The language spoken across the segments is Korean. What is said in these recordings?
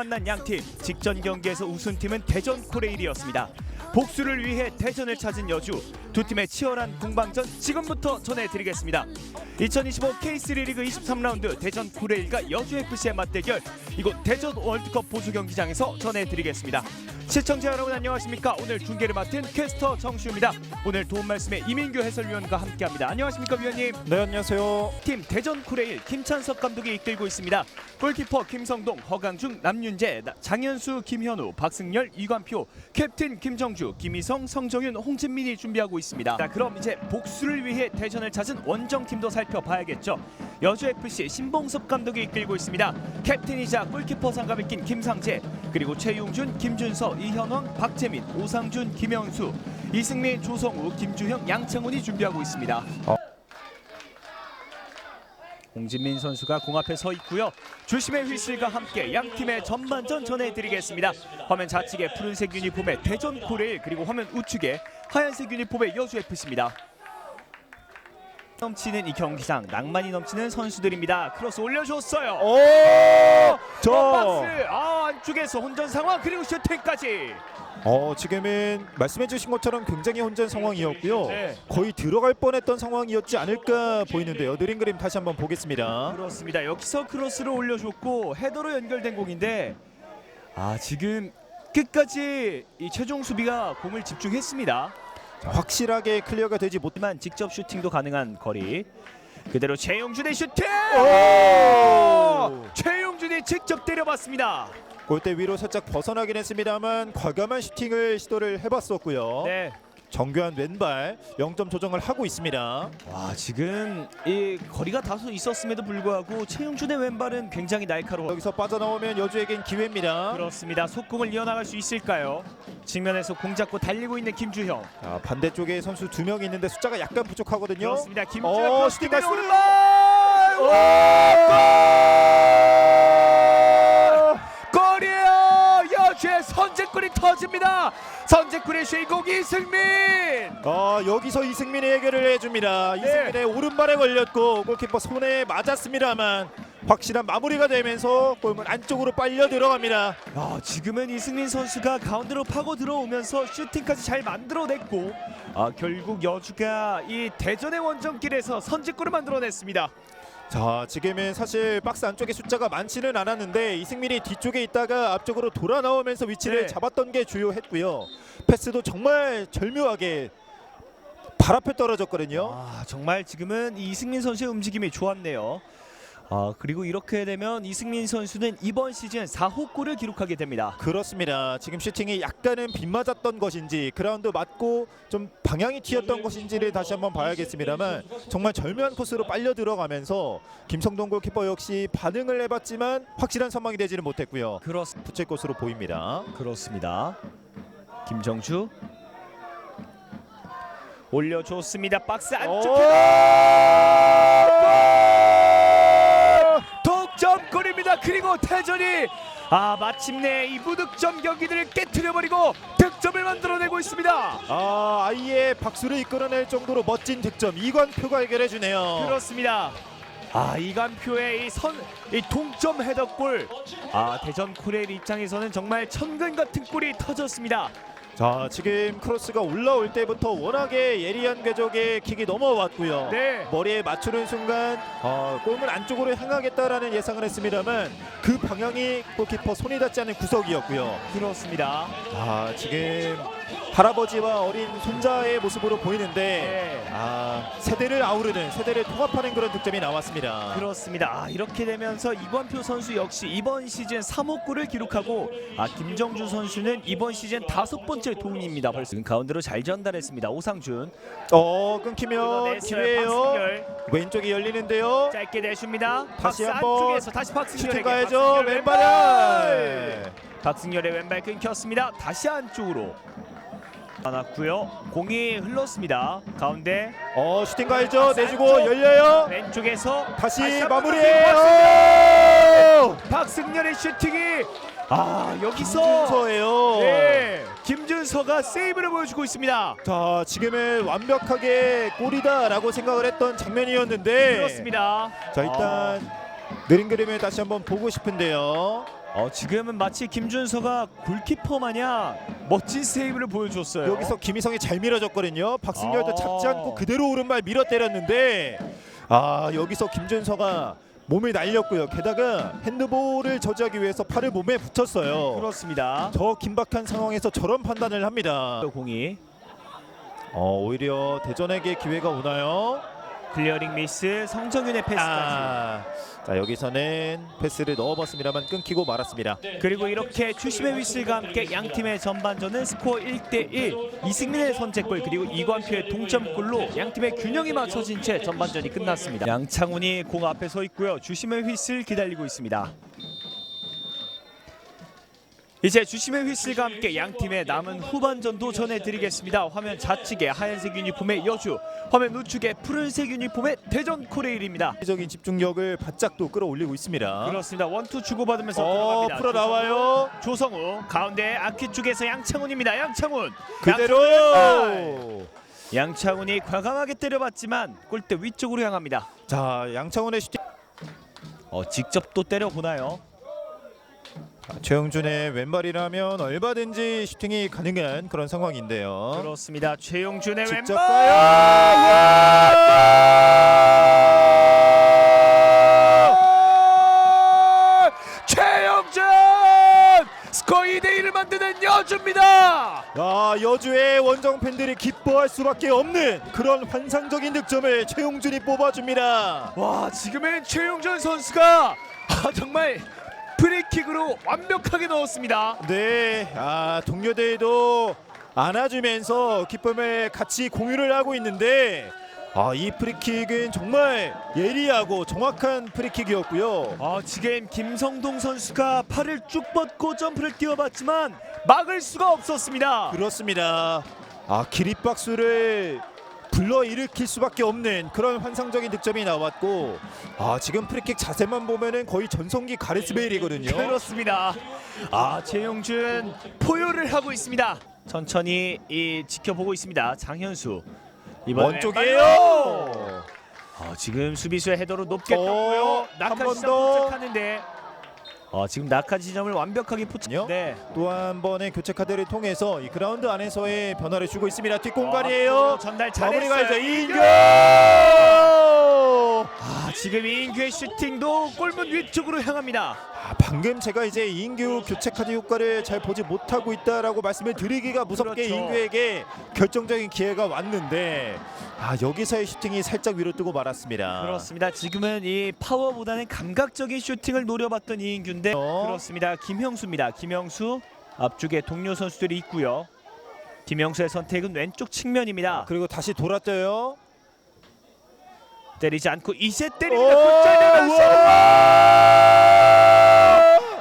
만난 양팀 직전 경기에서 우승팀은 대전 코레일이었습니다. 복수를 위해 대전을 찾은 여주 두 팀의 치열한 공방전 지금부터 전해드리겠습니다. 2025 K3 리그 23라운드 대전 코레일과 여주 FC의 맞대결 이곳 대전 월드컵 보조 경기장에서 전해드리겠습니다. 시청자 여러분 안녕하십니까? 오늘 중계를 맡은 캐스터 정시우입니다. 오늘 도움 말씀에 이민규 해설위원과 함께합니다. 안녕하십니까 위원님? 네 안녕하세요. 팀 대전 쿠레일 김찬석 감독이 이끌고 있습니다. 골키퍼 김성동, 허강중, 남윤재, 나- 장현수, 김현우, 박승열, 이관표, 캡틴 김정주, 김희성, 성정윤, 홍진민이 준비하고 있습니다. 자, 그럼 이제 복수를 위해 대전을 찾은 원정팀도 살펴봐야겠죠. 여주 FC 신봉섭 감독이 이끌고 있습니다. 캡틴이자 골키퍼 상감을 낀 김상재, 그리고 최용준, 김준서, 이현왕, 박재민, 오상준, 김영수, 이승민, 조성우, 김주형, 양창훈이 준비하고 있습니다. 홍진민 선수가 공 앞에 서 있고요. 주심의 휘슬과 함께 양 팀의 전반전 전해드리겠습니다. 화면 좌측에 푸른색 유니폼의 대전 코레일 그리고 화면 우측에 하얀색 유니폼의 여주 FC입니다. 넘치는 이 경기장 낭만이 넘치는 선수들입니다. 크로스 올려줬어요. 오, 저 저, 박스 아 안쪽에서 혼전 상황 그리고 슈팅까지. 어 지금은 말씀해주신 것처럼 굉장히 혼전 상황이었고요. 네. 거의 들어갈 뻔했던 상황이었지 않을까 보이는데요. 느린 그림 다시 한번 보겠습니다. 그렇습니다. 여기서 크로스를 올려줬고 헤더로 연결된 공인데 아 지금 끝까지 이 최종 수비가 공을 집중했습니다. 자, 확실하게 클리어가 되지 못. 하지만 직접 슈팅도 가능한 거리. 그대로 최용준의 슈팅! 오! 최용준이 직접 때려봤습니다. 골대 위로 살짝 벗어나긴 했습니다만 과감한 슈팅을 시도를 해봤었고요. 네. 정교한 왼발 0점 조정을 하고 있습니다. 와 지금 이 거리가 다소 있었음에도 불구하고 최용준의 왼발은 굉장히 날카로워. 여기서 빠져나오면 여주에겐 기회입니다. 그렇습니다. 속공을 이어나갈 수 있을까요? 측면에서 공 잡고 달리고 있는 김주형. 자, 반대쪽에 선수 두명 있는데 숫자가 약간 부족하거든요. 그렇습니다. 김주형 어, 슈팅 나이스! 오른발! 골 선제골이 터집니다. 선제골의 주인공 이승민. 아 여기서 이승민이 해결을 해줍니다. 네. 이승민의 오른발에 걸렸고 골키퍼 손에 맞았습니다만 확실한 마무리가 되면서 골문 안쪽으로 빨려 들어갑니다. 아, 지금은 이승민 선수가 가운데로 파고 들어오면서 슈팅까지 잘 만들어냈고 아, 결국 여주가 이 대전의 원정길에서 선제골을 만들어냈습니다. 자 지금은 사실 박스 안쪽에 숫자가 많지는 않았는데 이승민이 뒤쪽에 있다가 앞쪽으로 돌아 나오면서 위치를 네. 잡았던 게 주요했고요. 패스도 정말 절묘하게 발 앞에 떨어졌거든요. 아, 정말 지금은 이 이승민 선수의 움직임이 좋았네요. 아, 그리고 이렇게 되면 이승민 선수는 이번 시즌 4호 골을 기록하게 됩니다. 그렇습니다. 지금 슈팅이 약간은 빗맞았던 것인지 그라운드 맞고 좀 방향이 튀었던 것인지를 다시 한번 봐야겠습니다만 정말 절묘한 코스로 빨려 들어가면서 김성동 골키퍼 역시 반응을 해봤지만 확실한 선망이 되지는 못했고요. 그렇, 부채 코스로 보입니다. 그렇습니다. 김정주 올려줬습니다. 박스 안쪽 동 그리고 태전이 아 마침내 이 무득점 경기들을 깨트려버리고 득점을 만들어내고 있습니다. 아 아이의 박수를 이끌어낼 정도로 멋진 득점 이관표가 해결해 주네요. 그렇습니다. 아 이간표의 이 선 이 동점 헤더골 아 대전 코레일 입장에서는 정말 천근 같은 골이 터졌습니다. 자 지금 크로스가 올라올 때부터 워낙에 예리한 궤적의 킥이 넘어왔고요. 네. 머리에 맞추는 순간 어, 골문 안쪽으로 향하겠다라는 예상을 했습니다만 그 방향이 골키퍼 손이 닿지 않는 구석이었고요. 그렇습니다. 아 지금 할아버지와 어린 손자의 모습으로 보이는데 네. 아 세대를 아우르는 세대를 통합하는 그런 득점이 나왔습니다. 그렇습니다. 아, 이렇게 되면서 이관표 선수 역시 이번 시즌 3호 골을 기록하고 아 김정주 선수는 이번 시즌 다섯 번째 도움입니다. 벌써 가운데로 잘 전달했습니다. 오상준 어 끊기면. 기회예요. 박승열 왼쪽이 열리는데요. 짧게 내줍니다. 다시 한번 다시 박승열에게 슈팅 가야죠. 박승열 왼발에. 박승열의 왼발 끊겼습니다. 다시 안쪽으로 안았고요. 공이 흘렀습니다. 가운데 어 슈팅 가야죠. 박스 내주고. 열려요. 왼쪽에서 다시 한번 마무리해요. 박승열의 슈팅이 아 여기서 김준서예요. 네, 김준서가 세이브를 보여주고 있습니다. 자 지금은 완벽하게 골이다라고 생각을 했던 장면이었는데 그렇습니다. 자 일단 느린 그림을 다시 한번 보고 싶은데요. 어, 지금은 마치 김준서가 골키퍼 마냥 멋진 세이브를 보여줬어요. 여기서 김희성이 잘 밀어줬거든요. 박승열도 아. 잡지 않고 그대로 오른발 밀어 때렸는데 아 여기서 김준서가 몸을 날렸고요. 게다가 핸드볼을 저지하기 위해서 팔을 몸에 붙였어요. 그렇습니다. 저 긴박한 상황에서 저런 판단을 합니다. 또 공이 어, 오히려 대전에게 기회가 오나요? 클리어링 미스 성정윤의 패스까지. 아, 자 여기서는 패스를 넣어봤습니다만 끊기고 말았습니다. 그리고 이렇게 추심의 휘슬과 함께 양 팀의 전반전은 스코어 1대1 이승민의 선제골 그리고 이관표의 동점골로 양 팀의 균형이 맞춰진 채 전반전이 끝났습니다. 양창훈이 공 앞에 서 있고요. 주심의 휘슬 기다리고 있습니다. 이제 주심의 휘슬과 함께 양 팀의 남은 후반전도 전해드리겠습니다. 화면 좌측에 하얀색 유니폼의 여주, 화면 우측에 푸른색 유니폼의 대전 코레일입니다. 적인 집중력을 바짝 또 끌어올리고 있습니다. 그렇습니다. 원투 주고받으면서 어, 들어갑니다. 풀어 나와요. 조성우 가운데 아키 쪽에서 양창훈입니다. 양창훈 그대로. 양창훈! 양창훈이 과감하게 때려봤지만 골대 위쪽으로 향합니다. 자 양창훈의 슈팅. 어 직접 또 때려보나요? 자, 최영준의 왼발이라면 얼마든지 슈팅이 가능한 그런 상황인데요. 그렇습니다. 최용준의 직접 왼발. 가요. 최용준 스코어 2대 1을 만드는 여주입니다. 아 여주의 원정 팬들이 기뻐할 수밖에 없는 그런 환상적인 득점을 최용준이 뽑아줍니다. 와 지금은 최용준 선수가 아, 정말 프리킥으로 완벽하게 넣었습니다. 네, 아 동료들도 안아주면서 기쁨을 같이 공유를 하고 있는데 아 이 프리킥은 정말 예리하고 정확한 프리킥이었고요. 아 지금 김성동 선수가 팔을 쭉 뻗고 점프를 뛰어봤지만 막을 수가 없었습니다. 그렇습니다. 아 기립박수를 불러 일으킬 수밖에 없는 그런 환상적인 득점이 나왔고 아 지금 프리킥 자세만 보면은 거의 전성기 가레스 베일이거든요. 그렇습니다. 아 최용준 포효를 하고 있습니다. 천천히 이 지켜보고 있습니다. 장현수 이번에 원쪽이에요. 빨려! 아, 지금 수비수의 헤더로 높게 어, 떴고요. 한번 낙하 지점 더. 도착하는데 어, 지금 낙하 지점을 완벽하게 포착. 요? 네. 또 한 번의 교체 카드를 통해서 이 그라운드 안에서의 변화를 주고 있습니다. 아, 뒷공간이에요. 또 전달 마무리가 이제 잘했어요. 이인규. 아, 지금 이인규의 슈팅도 골문 위쪽으로 향합니다. 아, 방금 제가 이제 이인규 교체 카드 효과를 잘 보지 못하고 있다라고 말씀을 드리기가 무섭게 그렇죠. 이인규에게 결정적인 기회가 왔는데 아 여기서의 슈팅이 살짝 위로 뜨고 말았습니다. 그렇습니다. 지금은 이 파워보다는 감각적인 슈팅을 노려봤던 이인규인데 어. 그렇습니다. 김형수입니다. 김형수 앞쪽에 동료 선수들이 있고요. 김형수의 선택은 왼쪽 측면입니다. 그리고 다시 돌았대요. 때리지 않고 이제 오! 때립니다. 굿절되면서!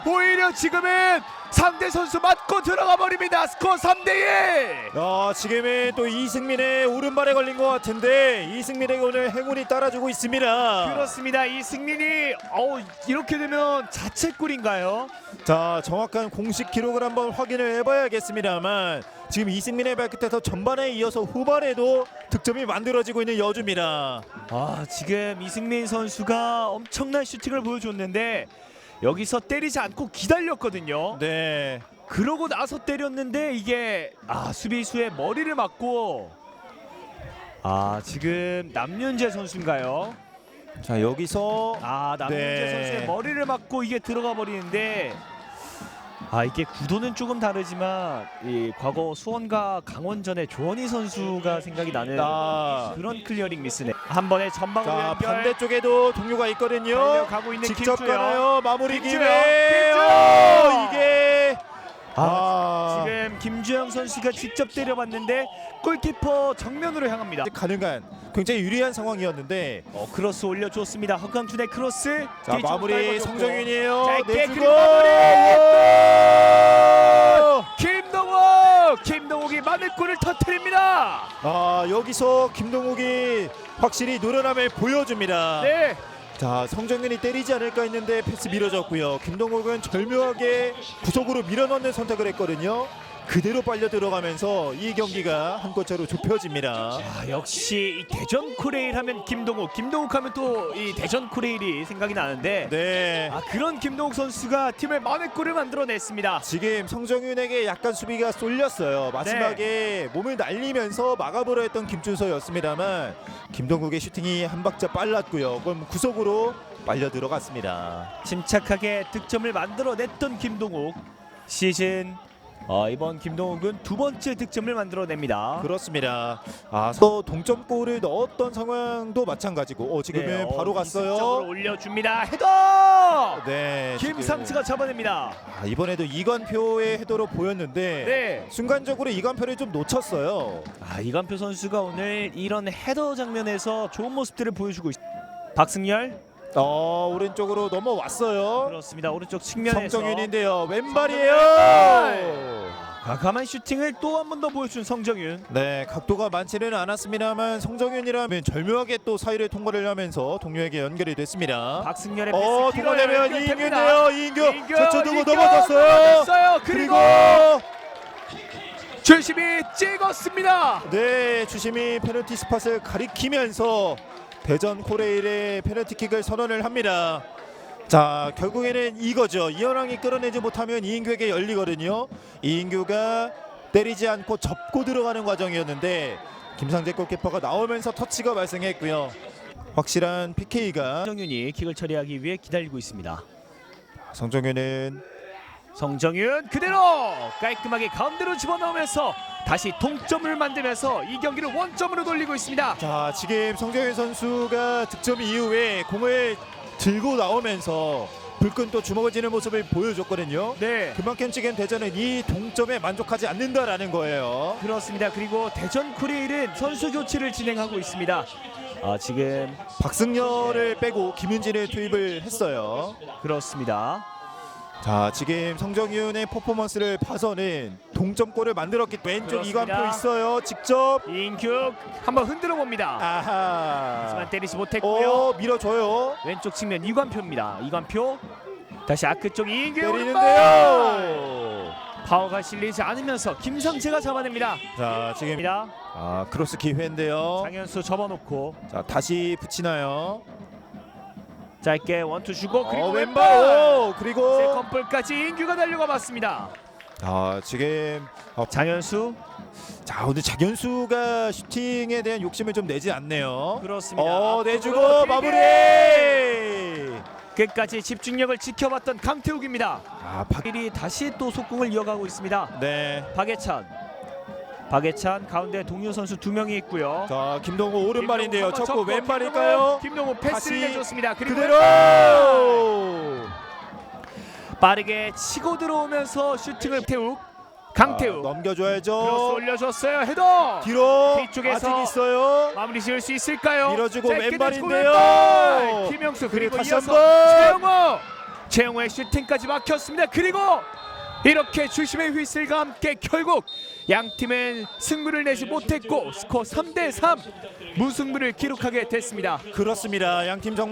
오히려 지금은 상대 선수 맞고 들어가 버립니다. 스코어 3대 1. 아 지금은 또 이승민의 오른발에 걸린 것 같은데 이승민에게 오늘 행운이 따라주고 있습니다. 그렇습니다. 이승민이 어우 이렇게 되면 자책골인가요? 자 정확한 공식 기록을 한번 확인을 해봐야겠습니다만 지금 이승민의 발끝에서 전반에 이어서 후반에도 득점이 만들어지고 있는 여주입니다. 아 지금 이승민 선수가 엄청난 슈팅을 보여줬는데 여기서 때리지 않고 기다렸거든요. 네. 그러고 나서 때렸는데 이게 아 수비수의 머리를 맞고 아 지금 남윤재 선수인가요? 자 여기서 아 남윤재 네. 선수의 머리를 맞고 이게 들어가 버리는데 아 이게 구도는 조금 다르지만 이 과거 수원과 강원전의 조원희 선수가 생각이 나는 아, 그런 클리어링 미스네. 한 번에 전방으로 자 연결. 반대쪽에도 동료가 있거든요. 가고 있는 직접 김주영. 가나요? 마무리 김주영, 기회. 김주영! 오, 이게 아, 김주영 선수가 직접 때려봤는데 골키퍼 정면으로 향합니다. 가능한 굉장히 유리한 상황이었는데 어, 크로스 올려줬습니다. 허강준의 크로스. 자 뒤쪽 마무리 좋고. 성정윤이에요. 짧게 내주고 그리고 오! 김동욱, 김동욱이 마늘골을 터뜨립니다. 아 여기서 김동욱이 확실히 노련함을 보여줍니다. 네, 자 성정윤이 때리지 않을까 했는데 패스 밀어졌고요. 김동욱은 절묘하게 구석으로 밀어넣는 선택을 했거든요. 그대로 빨려 들어가면서 이 경기가 한 골차로 좁혀집니다. 아, 역시 이 대전 코레일 하면 김동욱, 김동욱 하면 또 이 대전 코레일이 생각이 나는데 네. 아, 그런 김동욱 선수가 팀의 만회 골을 만들어냈습니다. 지금 성정윤에게 약간 수비가 쏠렸어요. 마지막에 몸을 날리면서 막아보려 했던 김준서였습니다만 김동국의 슈팅이 한 박자 빨랐고요. 그럼 구석으로 빨려 들어갔습니다. 침착하게 득점을 만들어냈던 김동욱 시즌 어, 이번 김동욱은 두 번째 득점을 만들어냅니다. 그렇습니다. 아, 또 동점골을 넣었던 상황도 마찬가지고 어, 지금은 네, 어, 바로 갔어요. 올려줍니다. 헤더! 네, 김상수가 잡아냅니다. 아, 이번에도 이관표의 헤더로 보였는데 네. 순간적으로 이관표를 좀 놓쳤어요. 아 이관표 선수가 오늘 이런 헤더 장면에서 좋은 모습들을 보여주고 있습니다. 박승열 어, 오른쪽으로 넘어왔어요. 그렇습니다. 오른쪽 측면에서 성정윤인데요. 왼발이에요. 과감한 슈팅을 또 한 번 더 보여준 성정윤. 네, 각도가 많지는 않았습니다만 성정윤이라면 절묘하게 또 사이를 통과를 하면서 동료에게 연결이 됐습니다. 박승열의 어, 패스 통과되면 이인규인데요. 이인규 이인규 넘어졌어요. 넘어졌어요. 그리고, 그리고 주심이 찍었습니다. 네, 주심이 페널티 스팟을 가리키면서 대전 코레일의 페널티킥을 선언을 합니다. 자, 결국에는 이거죠. 이현왕이 끌어내지 못하면 이인규에게 열리거든요. 이인규가 때리지 않고 접고 들어가는 과정이었는데 김상재 골키퍼가 나오면서 터치가 발생했고요. 확실한 PK가 성정윤이 킥을 처리하기 위해 기다리고 있습니다. 성정윤은 성정윤 그대로 깔끔하게 가운데로 집어넣으면서 다시 동점을 만들면서 이 경기를 원점으로 돌리고 있습니다. 자 지금 성정윤 선수가 득점 이후에 공을 들고 나오면서 불끈 또 주먹을 쥐는 모습을 보여줬거든요. 네. 그만큼 지금 대전은 이 동점에 만족하지 않는다라는 거예요. 그렇습니다. 그리고 대전 쿠레일은 선수 교체를 진행하고 있습니다. 아 지금 박승열을 빼고 김윤진을 투입을 했어요. 그렇습니다. 자 지금 성정윤의 퍼포먼스를 봐서는 동점골을 만들었기 때문에 왼쪽 그렇습니다. 이관표 있어요. 직접 인큐 한번 흔들어 봅니다. 아하. 하지만 때리지 못했고요. 어 밀어줘요. 왼쪽 측면 이관표입니다. 이관표 다시 아크 쪽 이인규 때리는데요. 파워가 실리지 않으면서 김상재가 잡아냅니다. 자 지금 입니다. 아 크로스 기회인데요. 장현수 접어놓고 자 다시 붙이나요? 짧게 원투 주고 그리고 어, 왼발 왼발 오, 그리고 세컨볼까지 인규가 달려가 봤습니다. 아 지금 어, 장현수 자 오늘 장현수가 슈팅에 대한 욕심을 좀 내지 않네요. 그렇습니다. 어 앞쪽으로 내주고 마무리. 끝까지 집중력을 지켜봤던 강태욱입니다. 아 박. 일이 다시 또 속공을 이어가고 있습니다. 네. 박예찬 박예찬 가운데 동료 선수 두 명이 있고요. 자 김동호 오른발인데요. 쳤고 한번 왼발일까요? 김동호 패스를 다시 내줬습니다. 그리고 그대로. 빠르게 치고 들어오면서 슈팅을 태욱 강태욱 아, 넘겨줘야죠. 크로스 올려줬어요. 헤더 뒤로 뒤쪽에서 아직 있어요. 마무리 지을 수 있을까요? 밀어주고 왼발인데요. 왼발! 김영수 그리고 이어서. 최영호 최영호의 슈팅까지 막혔습니다. 그리고 이렇게 주심의 휘슬과 함께 결국 양 팀은 승부를 내지 못했고 스코어 3대 3 무승부를 기록하게 됐습니다. 그렇습니다. 양팀 정말